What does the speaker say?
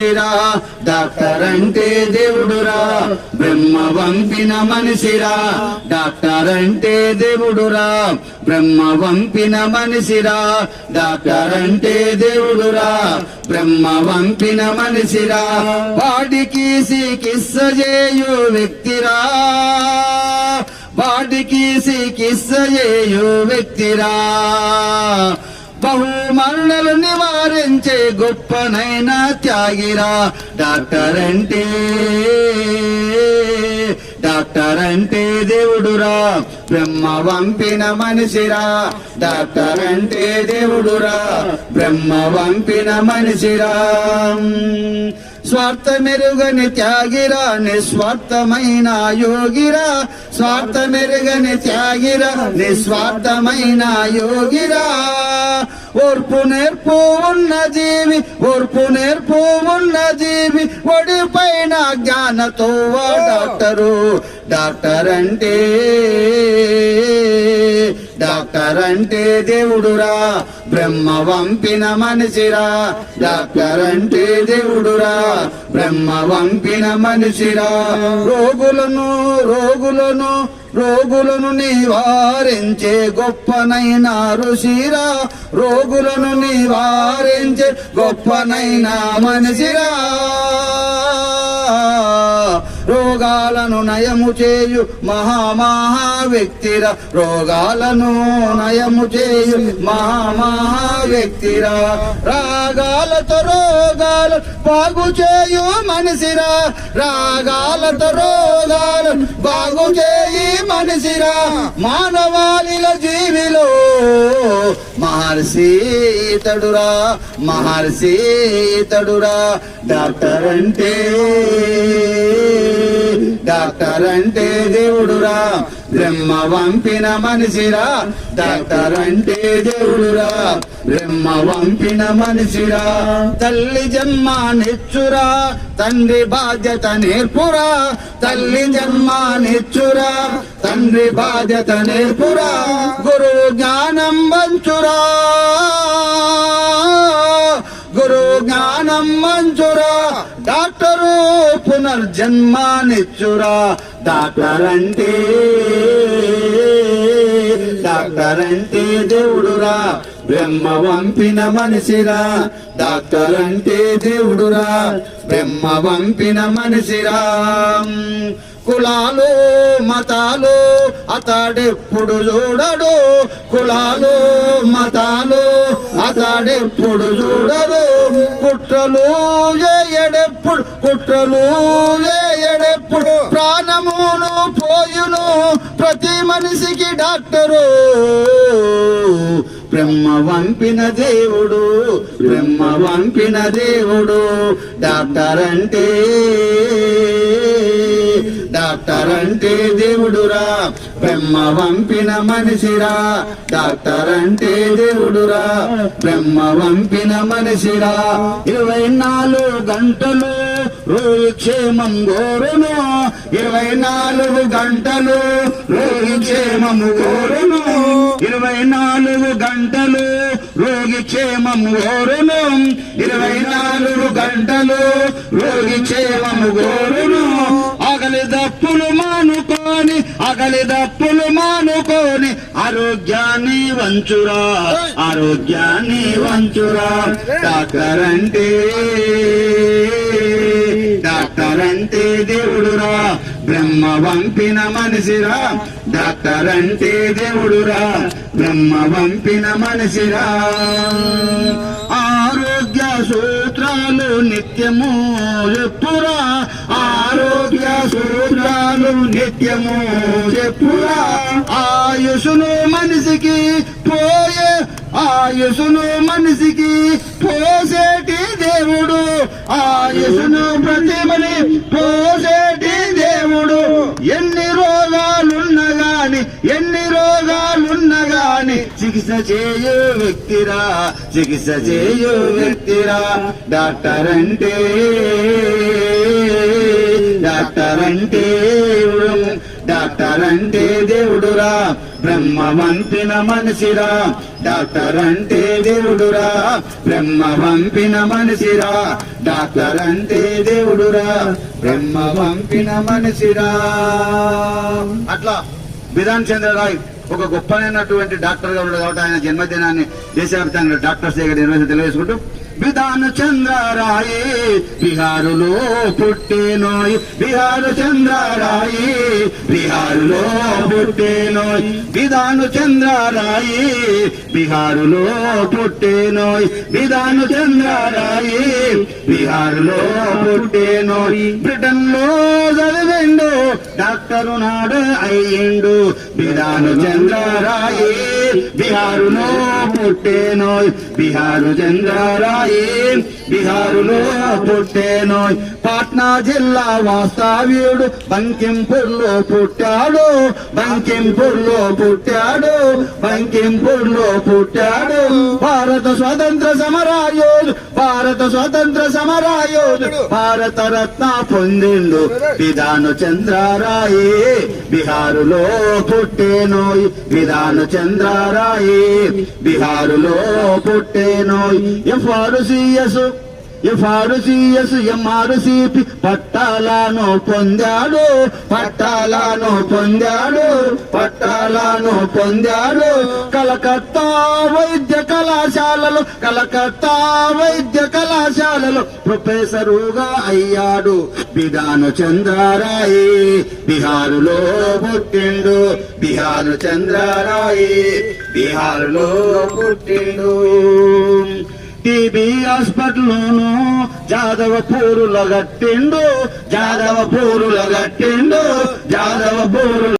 మనిషిరా doctor అంటే దేవుడురా. బ్రహ్మ వంపిన మనిషిరా doctor అంటే దేవుడురా. బ్రహ్మ వంపిన మనిషిరా డాక్టర్ అంటే దేవుడురా. బ్రహ్మ వంపిన మనిషిరా వాడికి చికిత్స చేయు వ్యక్తిరా. వాడికి చికిత్స చేయు వ్యక్తిరా. బహుమరణలు నివారించే గొప్పనైన త్యాగిరా డాక్టర్ అంటే డాక్టర్ అంటే దేవుడురా బ్రహ్మ వంపిన మనిషిరా. డాక్టర్ అంటే దేవుడురా బ్రహ్మ వంపిన మనిషిరా. స్వార్థ మెరుగని త్యాగిరా నిస్వార్థమైన యోగిరా. స్వార్థ మెరుగని త్యాగిరా నిస్వార్థమైన యోగిరా. ఓర్పు నేర్పు ఉన్న జీవి ఓర్పు నేర్పు ఉన్న జీవి ఒడి పైన జ్ఞానతో డాక్టరు డాక్టర్. అంటే డాక్టర్ అంటే దేవుడురా బ్రహ్మ వంపిన మనిషిరా. డాక్టర్ అంటే దేవుడురా బ్రహ్మ వంపిన మనిషిరా. రోగులను రోగులను రోగులను నివారించే గొప్పనైనా ఋషిరా. రోగులను నివారించే గొప్పనైనా మనిషిరా. రోగాలను నయము చేయు మహామహా వ్యక్తిరా రోగాలను నయము చేయు మహామహా వ్యక్తిరా రాగాలతో రోగాలు బాగు చేయు మనిషిరా. రాగాలతో రోగాలు బాగు చేయు మనిషిరా మానవాళిల జీవిలో మహర్షి ఇతడురా మహర్షి ఇతడురా డాక్టర్ అంటే డాక్టర్ అంటే దేవుడురా. బ్రహ్మ వంపిన మనిషిరా. డాక్టర్ అంటే దేవుడురా. బ్రహ్మ వంపిన మనిషిరా. తల్లి జన్మ నిచ్చురా. తండ్రి బాధ్యత నేర్పురా. తల్లి జన్మ నిచ్చురా. తండ్రి బాధ్యత నేర్పురా. గురు జ్ఞానం వంచురా. గురు జ్ఞానం మంచురా డాక్టరు పునర్జన్మానిచ్చురా. డాక్టర్ అంటే డాక్టర్ అంటే దేవుడురా. బ్రహ్మ వంపిన మనిషిరా. డాక్టర్ అంటే దేవుడురా. బ్రహ్మ వంపిన మనిషిరా. కులాలు మతాలు అతడెప్పుడు చూడడు. కులాలు మతాలు అతడెప్పుడు చూడడు కుట్రలు చేయడెప్పుడు కుట్రలు చేయడెప్పుడు ప్రాణమును పోయును ప్రతి మనిషికి డాక్టరు. బ్రహ్మ వంపిన దేవుడు బ్రహ్మ వంపిన దేవుడు డాక్టర్ అంటే డాక్టర్ అంటే దేవుడురా బ్రహ్మ వంపిన మనిషిరా. డాక్టర్ అంటే దేవుడురా బ్రహ్మ వంపిన మనిషిరా. ఇరవై నాలుగు గంటలు రోజు క్షేమం గోరును ఇరవై నాలుగు గంటలు రోజు క్షేమము గోరును ఇరవై నాలుగు గంటలు రోగి క్షేమము గోరును ఇరవై నాలుగు గంటలు రోగి క్షేమము గోరును దప్పులు మానుకొని అగలి దప్పులు మానుకొని ఆరోగ్యాన్ని వంచురా ఆరోగ్యాన్ని వంచురా. డాక్టర్ అంటే డాక్టర్ అంటే దేవుడురా. బ్రహ్మ వంపిన మనిషిరా డాక్టర్ అంటే దేవుడురా. బ్రహ్మ వంపిన మనిషిరా. ఆరోగ్య సూత్రాలు నిత్యము చెప్పురా ఆరోగ్య సూత్రాలు నిత్యము చెప్పురా. ఆయుషును మనిషికి పోయే ఆయుషును మనిషికి పోసేటి దేవుడు. ఆయుషును ప్రతిమని పోసేటి దేవుడు. ఎన్ని రోగాలున్న గాని ఎన్ని రోగాలున్న గాని చికిత్స చేయు వ్యక్తిరా చికిత్స చేయు వ్యక్తిరా. డాక్టర్ అంటే డాక్టర్ అంటే డాక్టర్ అంటే దేవుడురా బ్రహ్మ వంపిన మనిషిరా. డాక్టర్ అంటే దేవుడురా బ్రహ్మ పంపిన మనిషిరా. డాక్టర్ అంటే దేవుడురా బ్రహ్మ పంపిన మనిషిరా. అట్లా బిధాన్ చంద్ర రాయ్ ఒక గొప్పనైనటువంటి డాక్టర్గా ఉన్నాడు కాబట్టి ఆయన జన్మదినాన్ని దేశవ్యాప్తంగా డాక్టర్స్ దగ్గర నిర్వహించి తెలియజేసుకుంటూ విధాన చంద్రరాయి బిహారులో పుట్టేనోయ్. బిహారు చంద్రరాయి బిహారులో పుట్టేనోయ్. విధాను చంద్రరాయి బిహారులో పుట్టేనోయ్. విధాను చంద్రరాయి బిహారులో పుట్టేనోయ్. బ్రిటన్లో చదివిండు డాక్టరు నాడు అయ్యిండు. విధాను చంద్రరాయి బిహారులో పుట్టేనోయ్. బిహారు చంద్రరాయి బిహారులో పుట్టేనోయ్ పాట్నా జిల్లా వాస్తవ్యుడు బంకింపూర్లో పుట్టాడు. బంకింపూర్లో పుట్టాడు. బంకింపూర్లో పుట్టాడు. భారత స్వతంత్ర సమరాయోధు భారత స్వతంత్ర సమరాయోధుడు భారత రత్న పొందిండు విధాను చంద్రరాయి. బిహారులో పుట్టేనోయ్ విధాను చంద్రరాయి. బిహారులో పుట్టేనోయ్ ఎఫ్ఆర్సిఎస్ ఎఫ్ఆర్సిఎస్ ఎంఆర్సిపి పట్టాలను పొందాడు పట్టాలను పొందాడు పట్టాలను పొందాడు. కలకత్తా వైద్య కళాశాలలో కలకత్తా వైద్య కళాశాలలో ప్రొఫెసరుగా అయ్యాడు బిధాను చంద్రారాయి. బిహారులో పుట్టిండు బిహారు చంద్రారాయి. బిహారులో పుట్టిండు. టీబీ హాస్పిటల్లోను జాదవ పూరుల గట్టిండు జాదవ పూరుల గట్టిండు జాదవ పూరుల